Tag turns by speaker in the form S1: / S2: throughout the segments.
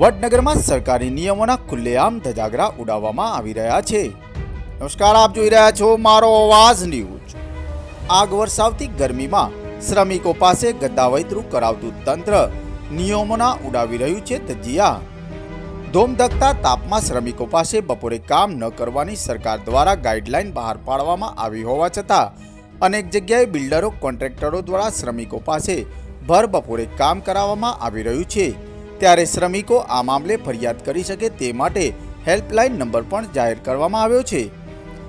S1: વડનગરમાં સરકારી નિયમોના ખુલ્લેઆમ ધજાગરા ઉડાવવામાં આવી રહ્યા છે. નમસ્કાર, આપ જોઈ રહ્યા છો મારો અવાજ ન્યૂઝ. આગ વરસાવતી ગરમીમાં શ્રમિકો પાસે ગદ્દાવૈતરું કરાવતું તંત્ર નિયમોના ઉડાવી રહ્યું છે તજિયા. ધોમધકતા તાપમાં શ્રમિકો પાસે બપોરે કામ ન કરવાની સરકાર દ્વારા ગાઈડલાઈન બહાર પાડવામાં આવી હોવા છતાં, અનેક જગ્યાએ બિલ્ડરો, કોન્ટ્રાક્ટરો દ્વારા શ્રમિકો પાસે ભર બપોરે કામ કરાવવામાં આવી રહ્યું છે. ત્યારે શ્રમિકો આ મામલે ફરિયાદ કરી શકે તે માટે હેલ્પલાઇન નંબર પણ જાહેર કરવામાં આવ્યો છે.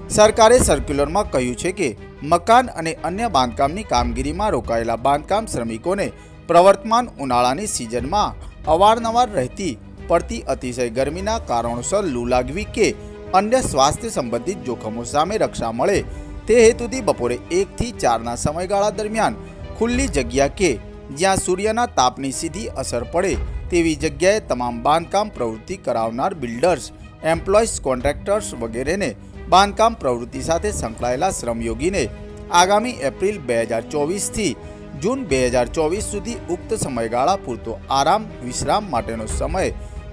S1: સરકારે સર્ક્યુલરમાં કહ્યું છે કે, મકાન અને અન્ય બાંધકામની કામગીરીમાં રોકાયેલા બાંધકામ શ્રમિકોને પ્રવર્તમાન ઉનાળાની સિઝનમાં અવારનવાર રહેતી પડતી અતિશય ગરમીના કારણોસર લૂ લાગવી કે અન્ય સ્વાસ્થ્ય સંબંધિત જોખમો સામે રક્ષા મળે તે હેતુથી બપોરે એકથી ચારના સમયગાળા દરમિયાન ખુલ્લી જગ્યા કે જ્યાં સૂર્યના તાપની સીધી અસર પડે તેવી જગ્યાએ તમામ બાંધકામ પ્રવૃત્તિ કરાવનાર બિલ્ડર્સ એમ્પ્લોઈઝ કોન્ટ્રાક્ટર્સ વગેરેને બાંધકામ પ્રવૃત્તિ સાથે સંકળાયેલા શ્રમયોગીને આગામી એપ્રિલ બે હજાર ચોવીસથી જૂન બે હજાર ચોવીસ સુધી ઉક્ત સમયગાળા પૂરતો આરામ, વિશ્રામ માટેનો સમય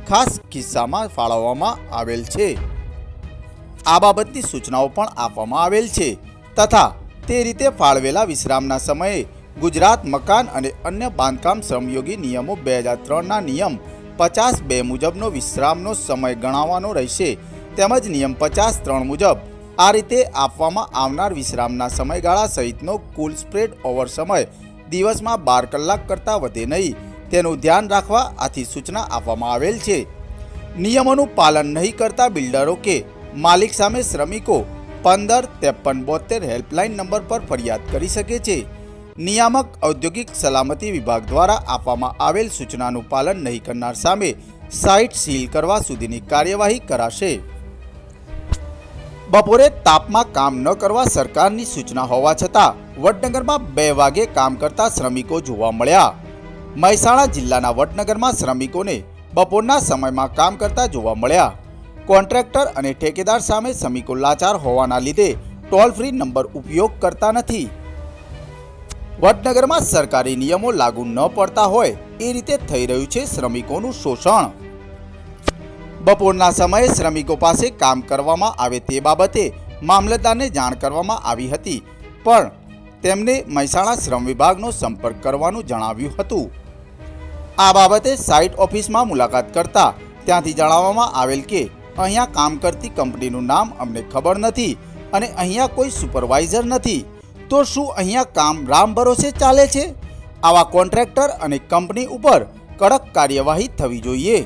S1: ખાસ કિસ્સામાં ફાળવવામાં આવેલ છે. આ બાબતની સૂચનાઓ પણ આપવામાં આવેલ છે તથા તે રીતે ફાળવેલા વિશ્રામના સમયે ગુજરાત મકાન અને અન્ય બાંધકામ શ્રમયોગી નિયમો બે હજાર ત્રણના નિયમ પચાસ બે મુજબનો વિશ્રામનો સમય ગણાવવાનો રહેશે. તેમજ નિયમ પચાસ ત્રણ મુજબ આ રીતે આપવામાં આવનાર વિશ્રામના સમયગાળા સહિતનો કુલ સ્પ્રેડ ઓવર સમય દિવસમાં બાર કલાક કરતાં વધે નહીં. તેનું ધ્યાન રાખવા આથી સૂચના આપવામાં આવેલ છે. નિયમોનું પાલન નહીં કરતા બિલ્ડરો કે માલિક સામે શ્રમિકો પંદર, ત્રેપન બોતેર હેલ્પલાઇન નંબર પર ફરિયાદ કરી શકે છે. નિયામક ઔદ્યોગિક સલામતી વિભાગ દ્વારા આપવામાં આવેલ સૂચનાનું પાલન નહીં કરનાર સામે સાઇટ સીલ કરવા સુધીની કાર્યવાહી કરાશે. બપોરે તાપમાં કામ ન કરવા સરકારની સૂચના હોવા છતાં, વડનગરમાં બે વાગે કામ કરતા શ્રમિકો જોવા મળ્યા. મહેસાણા જિલ્લાના વડનગરમાં શ્રમિકોને બપોરના સમયમાં કામ કરતા જોવા મળ્યા. કોન્ટ્રાક્ટર અને ઠેકેદાર સામે શ્રમિકો લાચાર હોવાના લીધે ટોલ ફ્રી નંબર ઉપયોગ કરતા નથી. વડનગરમાં સરકારી નિયમો લાગુ ન પડતા હોય એ રીતે થઈ રહ્યું છે શ્રમિકોનું શોષણ. બપોરના સમયે શ્રમિકો પાસે કામ કરવામાં આવે તે બાબતે મામલતદારને જાણ કરવામાં આવી હતી, પણ તેમને મહેસાણા શ્રમ વિભાગનો સંપર્ક કરવાનું જણાવ્યું હતું. આ બાબતે સાઇટ ઓફિસમાં મુલાકાત કરતા ત્યાંથી જણાવવામાં આવેલ કે અહીંયા કામ કરતી કંપનીનું નામ અમને ખબર નથી અને અહીંયા કોઈ સુપરવાઇઝર નથી. તો શું અહીંયા કામ રામ ભરોસે ચાલે છે? આવા કોન્ટ્રાક્ટર અને કંપની ઉપર કડક કાર્યવાહી થવી જોઈએ.